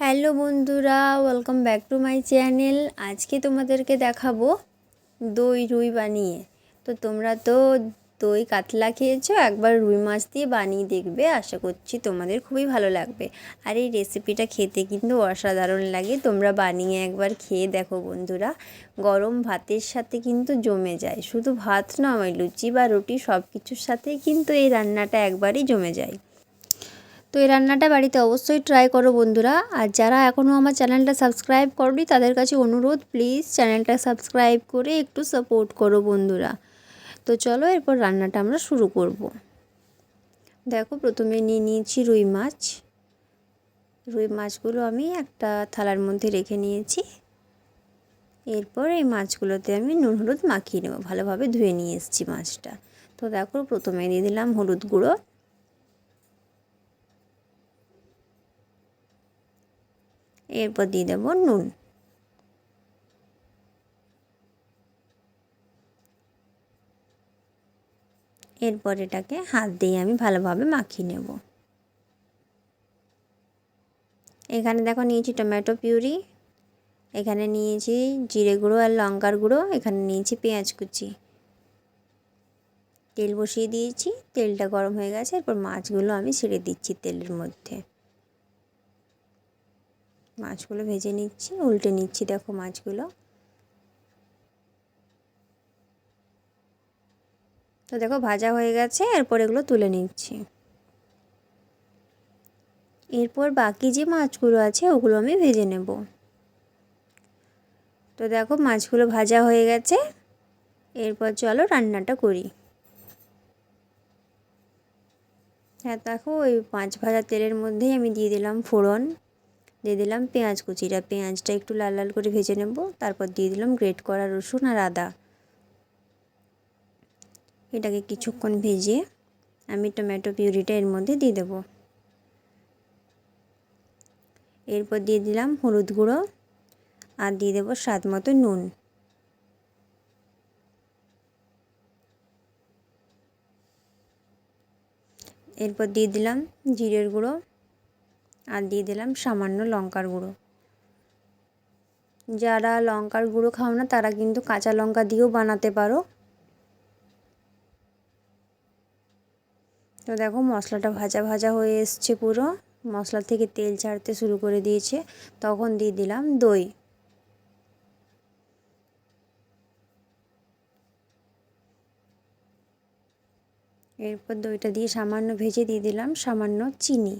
Hello বন্ধুরা welcome back to my channel আজকে তোমাদেরকে দেখাবো দই রুই বানিয়ে। তো তোমরা তো দই কাতলা খেয়েছো, একবার রুই মাছ দিয়ে বানিয়ে দেখবে, আশা করছি তোমাদের খুবই ভালো লাগবে। আর এই রেসিপিটা খেতে কিন্তু অসাধারণ লাগে, তোমরা বানিয়ে একবার খেয়ে দেখো বন্ধুরা। গরম ভাতের সাথে কিন্তু জমে যায়, শুধু ভাত নয়, লুচি বা রুটি সব কিছুর সাথেই কিন্তু এই রান্নাটা একবারই জমে যায়। তো এই রান্নাটা বাড়িতে অবশ্যই ট্রাই করো বন্ধুরা। আর যারা এখনও আমার চ্যানেলটা সাবস্ক্রাইব করনি, তাদের কাছে অনুরোধ প্লিজ চ্যানেলটা সাবস্ক্রাইব করে একটু সাপোর্ট করো বন্ধুরা। তো চলো এরপর রান্নাটা আমরা শুরু করব। দেখো প্রথমে নিয়ে নিয়েছি রুই মাছ। রুই মাছগুলো আমি একটা থালার মধ্যে রেখে নিয়েছি। এরপর এই মাছগুলোতে আমি নুন হলুদ মাখিয়ে নেব। ভালোভাবে ধুয়ে নিয়ে এসেছি মাছটা। তো দেখো প্রথমে দিয়ে দিলাম হলুদ গুঁড়ো। এরপর দিয়ে দেবো নুন। এরপর এটাকে হাত দিয়ে আমি ভালোভাবে মাখিয়ে নেব। এখানে দেখো নিয়েছি টমেটো পিউরি, এখানে নিয়েছি জিরে গুঁড়ো আর লঙ্কার গুঁড়ো, এখানে নিয়েছি পেঁয়াজ কুচি। তেল বসিয়ে দিয়েছি, তেলটা গরম হয়ে গেছে, এরপর মাছগুলো আমি ছেড়ে দিচ্ছি তেলের মধ্যে। মাছগুলো ভেজে নিচ্ছি, উল্টে নিচ্ছি দেখো মাছগুলো। তো দেখো ভাজা হয়ে গেছে, এরপর এগুলো তুলে নিচ্ছি। এরপর বাকি যে মাছগুলো আছে, ওগুলো আমি ভেজে নেব। তো দেখো মাছগুলো ভাজা হয়ে গেছে, এরপর চলো রান্নাটা করি। হ্যাঁ দেখো ওই মাছ ভাজা তেলের মধ্যেই আমি দিয়ে দিলাম ফোড়ন। দিয়ে দিলাম পেঁয়াজ কুচিটা পেঁয়াজটা একটু লাল লাল করে ভেজে নেব। তারপর দিয়ে দিলাম গ্রেট করা রসুন আর আদা। এটাকে কিছুক্ষণ ভেজে আমি টমেটো পিউরিটা এর মধ্যে দিয়ে দেবো। এরপর দিয়ে দিলাম হলুদ গুঁড়ো আর দিয়ে দেবো স্বাদ মতো নুন। এরপর দিয়ে দিলাম জিরের গুঁড়ো আর দিয়ে দিলাম সামান্য লঙ্কার গুঁড়ো। যারা লঙ্কার গুঁড়ো খাও না, তারা কিন্তু কাঁচা লঙ্কা দিয়েও বানাতে পারো। তো দেখো মশলাটা ভাজা ভাজা হয়ে এসছে পুরো। মশলা থেকে তেল ছাড়তে শুরু করে দিয়েছে। তখন দিয়ে দিলাম দই। এরপর দইটা দিয়ে সামান্য ভেজে দিয়ে দিলাম সামান্য চিনি।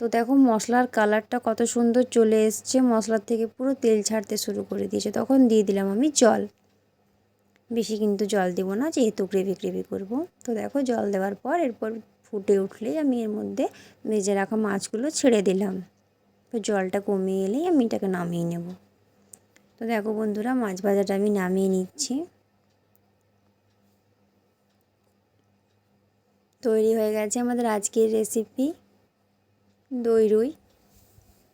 তো দেখো মশলার কালারটা কত সুন্দর চলে এসছে। মশলার থেকে পুরো তেল ছাড়তে শুরু করে দিয়েছে। তখন দিয়ে দিলাম আমি জল। বেশি কিন্তু জল দেব না, যেহেতু গ্রেভি গ্রেভি করব। তো দেখো জল দেওয়ার পর এরপর ফুটে উঠলেই আমি এর মধ্যে ভেজে রাখা মাছগুলো ছেড়ে দিলাম। তো জলটা কমে এলেই আমি এটাকে নামিয়ে নেব। তো দেখো বন্ধুরা, মাছ ভাজাটা আমি নামিয়ে নিচ্ছি। তৈরি হয়ে গেছে আমাদের আজকের রেসিপি দই রুই।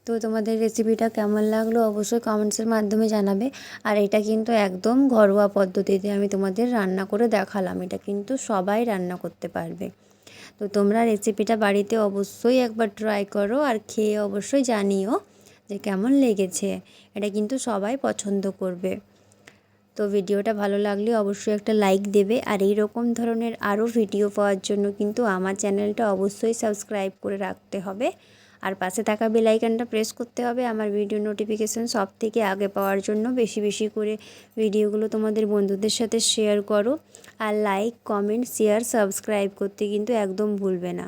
তো তোমাদের রেসিপিটা কেমন লাগল অবশ্যই কমেন্টসের মাধ্যমে জানাবে। আর এটা কিন্তু একদম ঘরোয়া পদ্ধতিতে আমি তোমাদের রান্না করে দেখালাম। এটা কিন্তু সবাই রান্না করতে পারবে। তো তোমরা রেসিপিটা বাড়িতে অবশ্যই একবার ট্রাই করো আর খেয়ে অবশ্যই জানিও যে কেমন লেগেছে। এটা কিন্তু সবাই পছন্দ করবে। তো ভিডিওটা ভালো লাগলে অবশ্যই একটা লাইক দেবে। আর এই রকম ধরনের আরও ভিডিও পাওয়ার জন্য কিন্তু আমার চ্যানেলটা অবশ্যই সাবস্ক্রাইব করে রাখতে হবে। আর পাশে থাকা বেলাইকানটা প্রেস করতে হবে। আমার ভিডিও নোটিফিকেশান সব থেকে আগে পাওয়ার জন্য। বেশি বেশি করে ভিডিওগুলো তোমাদের বন্ধুদের সাথে শেয়ার করো। আর লাইক, কমেন্ট, শেয়ার, সাবস্ক্রাইব করতে কিন্তু একদম ভুলবে না।